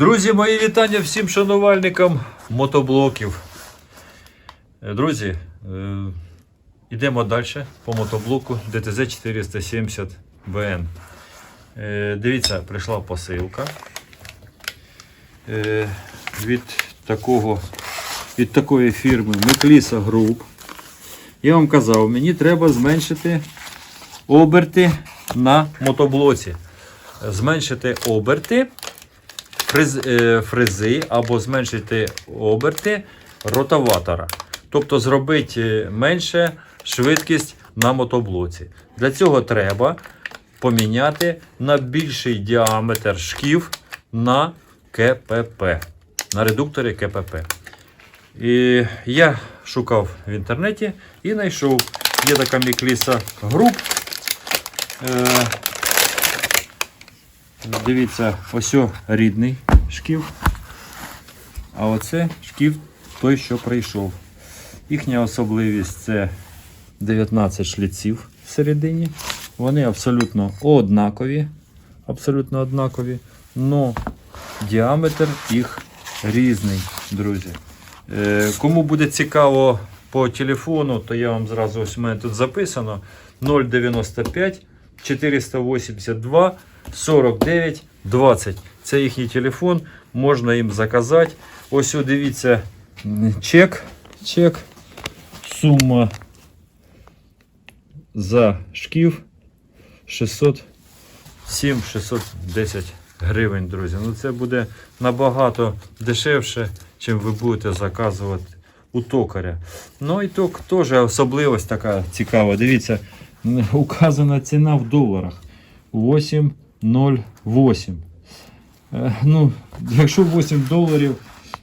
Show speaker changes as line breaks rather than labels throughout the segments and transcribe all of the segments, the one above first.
Друзі, мої вітання всім шанувальникам мотоблоків. Е, Друзі, е, йдемо далі по мотоблоку DTZ 470 BN. Е, Дивіться, прийшла посилка від, такого, від такої фірми Мекліса Group. Я вам казав, мені треба зменшити оберти на мотоблоці. Зменшити оберти фрез, е, фрези або зменшити оберти ротаватора. Тобто зробити менше швидкість на мотоблоці. Для цього треба поміняти на більший діаметр шків на КПП, на редукторі КПП. І я шукав в інтернеті і знайшов. Є така мікліса груп. Дивіться, ось рідний шків. А оце шків той, що прийшов. Їхня особливість це 19 шліців всередині. Вони абсолютно однакові. Абсолютно однакові. Но діаметр їх різний, друзі. Е, Кому буде цікаво по телефону, то я вам зразу ось у мене тут записано 095 482 49,20. Це їхній телефон, можна їм заказати. Ось дивіться чек. чек. Сума за шків 607-610 гривень, друзі. Ну Це буде набагато дешевше, чим ви будете заказувати у токаря. Ну і ток теж особливість така цікава. Дивіться, указана ціна в доларах. 8 0,8. Е, ну, Якщо 8 доларів,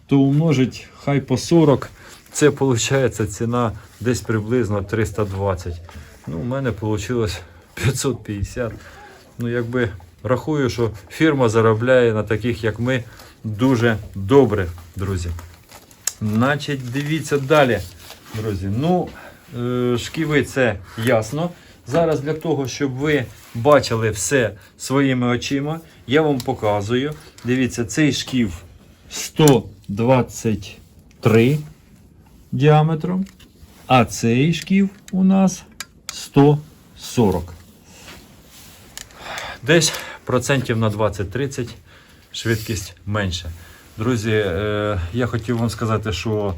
то умножить хай по 40. Це виходить ціна десь приблизно 320. Ну, У мене вийшло 550. Ну, якби Рахую, що фірма заробляє на таких, як ми, дуже добре, друзі. Значить, дивіться далі, друзі. Ну, е, шківи це ясно. Зараз для того, щоб ви бачили все своїми очима, я вам показую. Дивіться, цей шків 123 діаметром, а цей шків у нас 140. Десь процентів на 20-30 швидкість менше. Друзі, е, я хотів вам сказати, що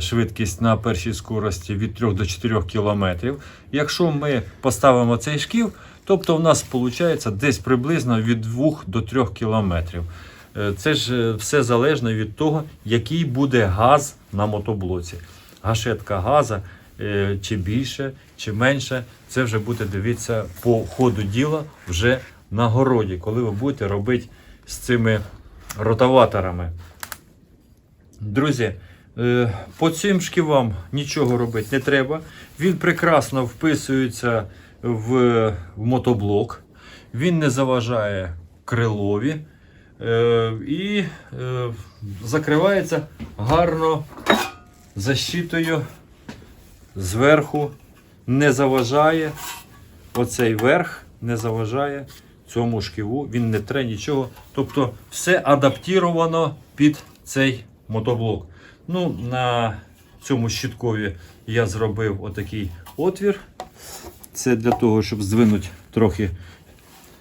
швидкість на першій скорості від 3 до 4 км. Якщо ми поставимо цей шків, тобто в нас виходить десь приблизно від 2 до 3 км. Е, Це ж е, все залежно від того, який буде газ на мотоблоці. Гашетка газа е, чи більше, чи менше, це вже буде дивитися по ходу діла вже на городі, коли ви будете робити з цими ротаваторами. Друзі, е, по цим шківам нічого робити не треба. Він прекрасно вписується в, в мотоблок, він не заважає крилові е, і е, закривається гарно защитою зверху, не заважає оцей верх, не заважає цьому шківу, він не тре нічого. Тобто все адаптіровано під цей мотоблок. Ну, На цьому щиткові я зробив отакий отвір. Це для того, щоб здвинути трохи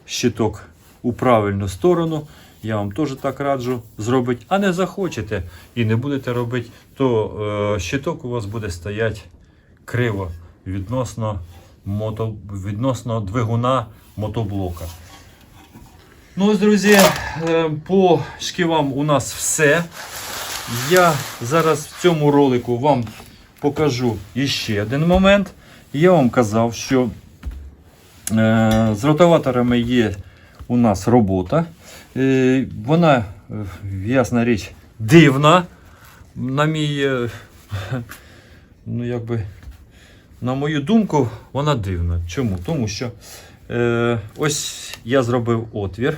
щиток у правильну сторону. Я вам теж так раджу зробити. А не захочете і не будете робити, то е, щиток у вас буде стояти криво відносно, мото, відносно двигуна мотоблока. Ну ось, друзі, е, по шківам у нас все. Я зараз в цьому ролику вам покажу іще один момент. Я вам казав, що е, з ротоваторами є у нас робота. Е, вона, е, ясна річ, дивна. На мій, е, ну якби, на мою думку, вона дивна. Чому? Тому що е, ось я зробив отвір.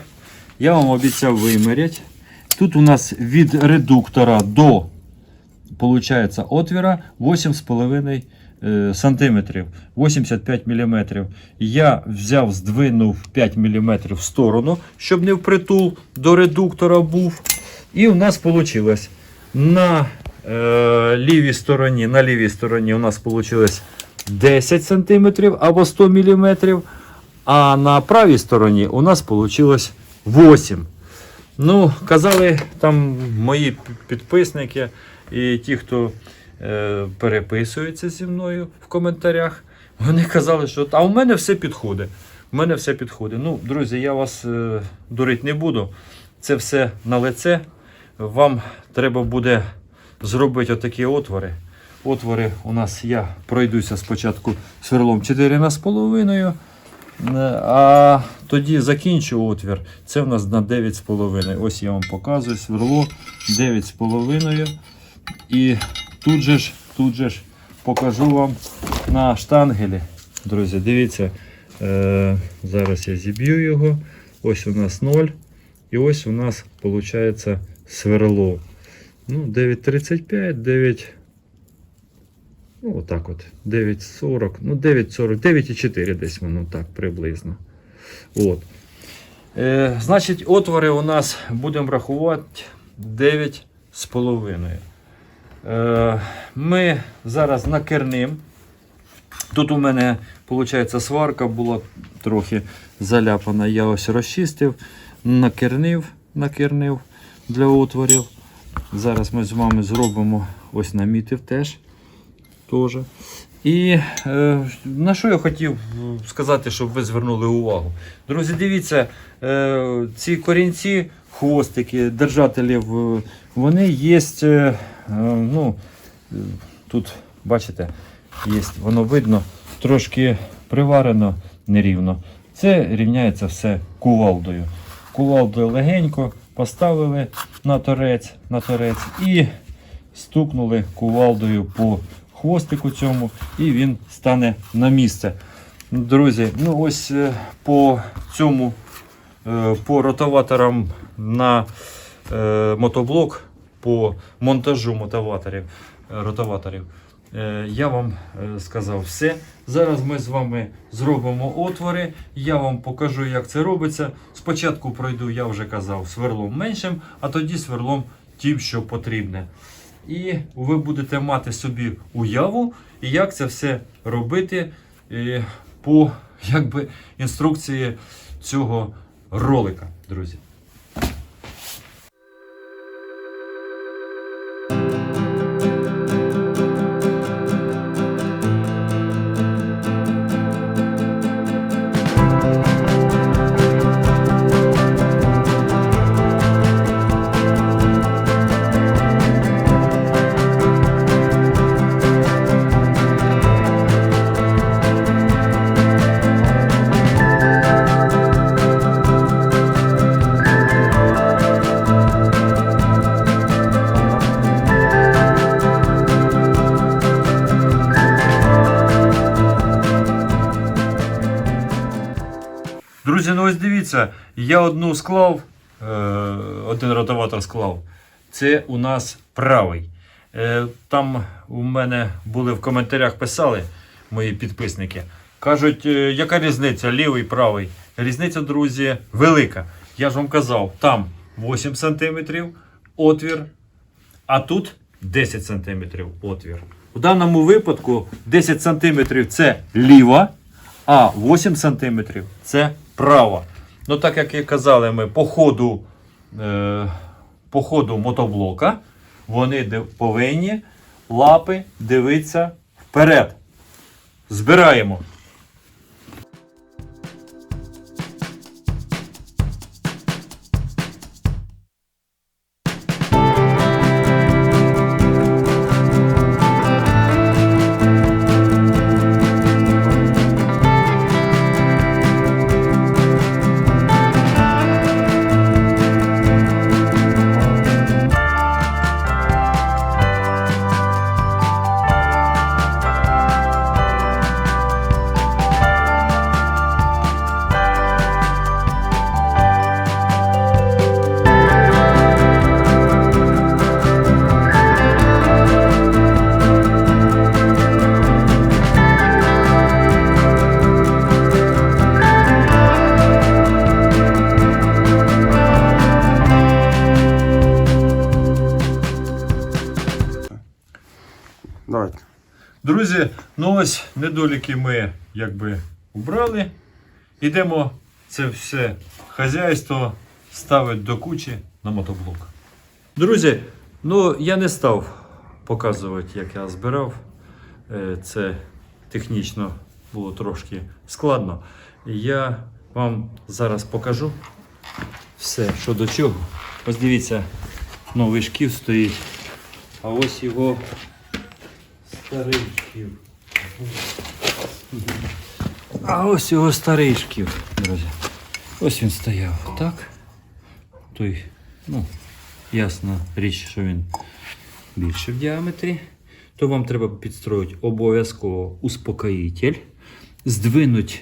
Я вам обіцяв виміряти. Тут у нас від редуктора до получається отвіра 8,5 е, сантиметрів, 85 мм. Я взяв, здвинув 5 мм в сторону, щоб не впритул до редуктора був. І у нас вийшло на е, лівій стороні, на лівій стороні у нас вийшло 10 см або 100 мм, а на правій стороні у нас вийшло 8 Ну, казали там мої підписники і ті, хто е, переписується зі мною в коментарях, вони казали, що а у мене все підходить. У мене все підходить. Ну, друзі, я вас е, дурити не буду. Це все на лице. Вам треба буде зробити отакі отвори. Отвори у нас я пройдуся спочатку сверлом 4,5. Е, А тоді закінчу отвір. Це в нас на 9,5. Ось я вам показую сверло 9,5. І тут же ж, тут же ж покажу вам на штангелі. Друзі, дивіться, е, зараз я зіб'ю його. Ось у нас 0. І ось у нас виходить сверло. Ну, 9,35, 9. Ну, отак от. 9,40. Ну, 9,40, 9,4 десь воно так приблизно. От. Е, значить, отвори у нас будемо рахувати 9,5. Е, ми зараз накерним. Тут у мене, виходить, сварка була трохи заляпана. Я ось розчистив, накернив, накернив для отворів. Зараз ми з вами зробимо, ось намітив теж. Теж. І е, на що я хотів сказати, щоб ви звернули увагу. Друзі, дивіться, е, ці корінці, хвостики, держателів, е, вони є. Е, е, ну, е, тут, бачите, є, воно видно, трошки приварено нерівно. Це рівняється все кувалдою. Кувалдою легенько поставили на торець, на торець і стукнули кувалдою по хвостику цьому, і він стане на місце. Друзі, ну ось е, по цьому, е, по ротоваторам на е, мотоблок, по монтажу мотоваторів, ротоваторів. Е, Я вам сказав все. Зараз ми з вами зробимо отвори. Я вам покажу, як це робиться. Спочатку пройду, я вже казав, сверлом меншим, а тоді сверлом тим, що потрібне. І ви будете мати собі уяву, як це все робити е, по якби, інструкції цього ролика, друзі. Друзі, ну ось дивіться, я одну склав, е, один ротоватор склав. Це у нас правий. Е, там у мене були в коментарях писали мої підписники. Кажуть, е, яка різниця, лівий, правий. Різниця, друзі, велика. Я ж вам казав, там 8 см отвір, а тут 10 см отвір. У даному випадку 10 см це ліва, а 8 см це права. Ну, так як і казали ми, по ходу, е, по ходу мотоблока вони повинні лапи дивитися вперед. Збираємо. Друзі, ну ось недоліки ми якби убрали. Ідемо це все хазяйство ставити до кучі на мотоблок. Друзі, ну я не став показувати, як я збирав. Е, Це технічно було трошки складно. Я вам зараз покажу все, що до чого. Ось дивіться, новий шків стоїть. А ось його старий шків. А ось його старий шків, друзі. Ось він стояв, так? Той, ну, ясна річ, що він більше в діаметрі. То вам треба підстроїти обов'язково успокоїтель,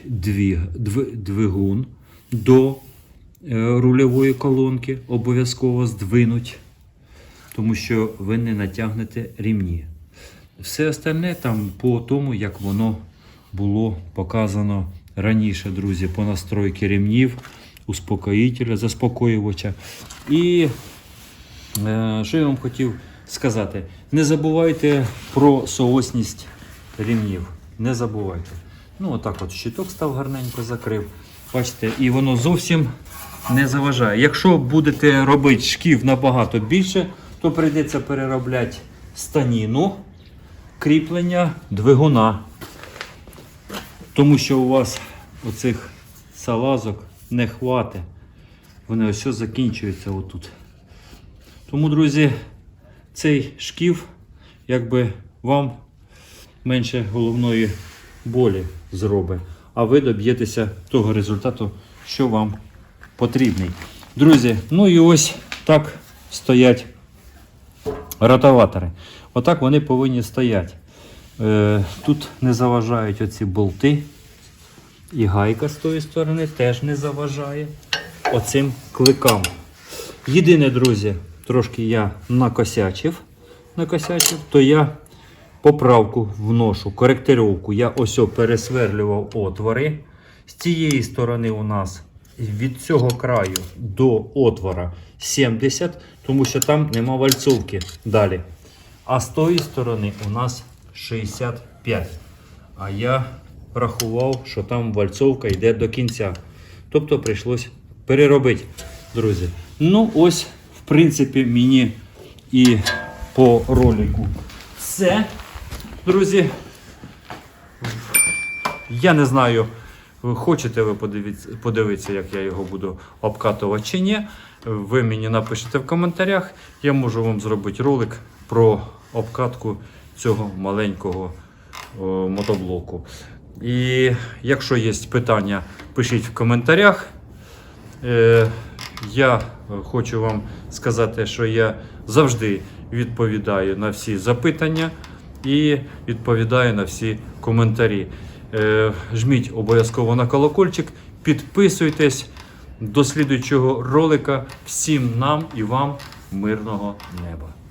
дв, двигун до е, рульової колонки, обов'язково здвинуть, тому що ви не натягнете рівні. Все остальне там по тому, як воно було показано раніше, друзі, по настройки ремнів, успокоїтеля, заспокоювача. І е, що я вам хотів сказати? Не забувайте про соосність ремнів. Не забувайте. Ну, отак от щиток став гарненько закрив. Бачите, і воно зовсім не заважає. Якщо будете робити шків набагато більше, то прийдеться переробляти станіну кріплення двигуна. Тому що у вас оцих салазок не хватить. Вони ось закінчуються отут. Тому, друзі, цей шків, якби вам менше головної болі зробить, а ви доб'єтеся того результату, що вам потрібний. Друзі, ну і ось так стоять ротоватори. Отак вони повинні стояти. Е, тут не заважають оці болти. І гайка з тої сторони теж не заважає оцим кликам. Єдине, друзі, трошки я накосячив, накосячив, то я поправку вношу, коректировку. Я ось пересверлював отвори. З цієї сторони у нас від цього краю до отвора 70, тому що там нема вальцовки далі. А з тої сторони у нас 65. А я рахував, що там вальцовка йде до кінця. Тобто прийшлось переробити, друзі. Ну, ось, в принципі, мені і по ролику все, друзі. Я не знаю, хочете ви подивитися, як я його буду обкатувати чи ні. Ви мені напишете в коментарях. Я можу вам зробити ролик про обкатку цього маленького о, мотоблоку. І якщо є питання, пишіть в коментарях. Е, я хочу вам сказати, що я завжди відповідаю на всі запитання і відповідаю на всі коментарі. Е, Жміть обов'язково на колокольчик, підписуйтесь. До слідуючого ролика. Всім нам і вам мирного неба.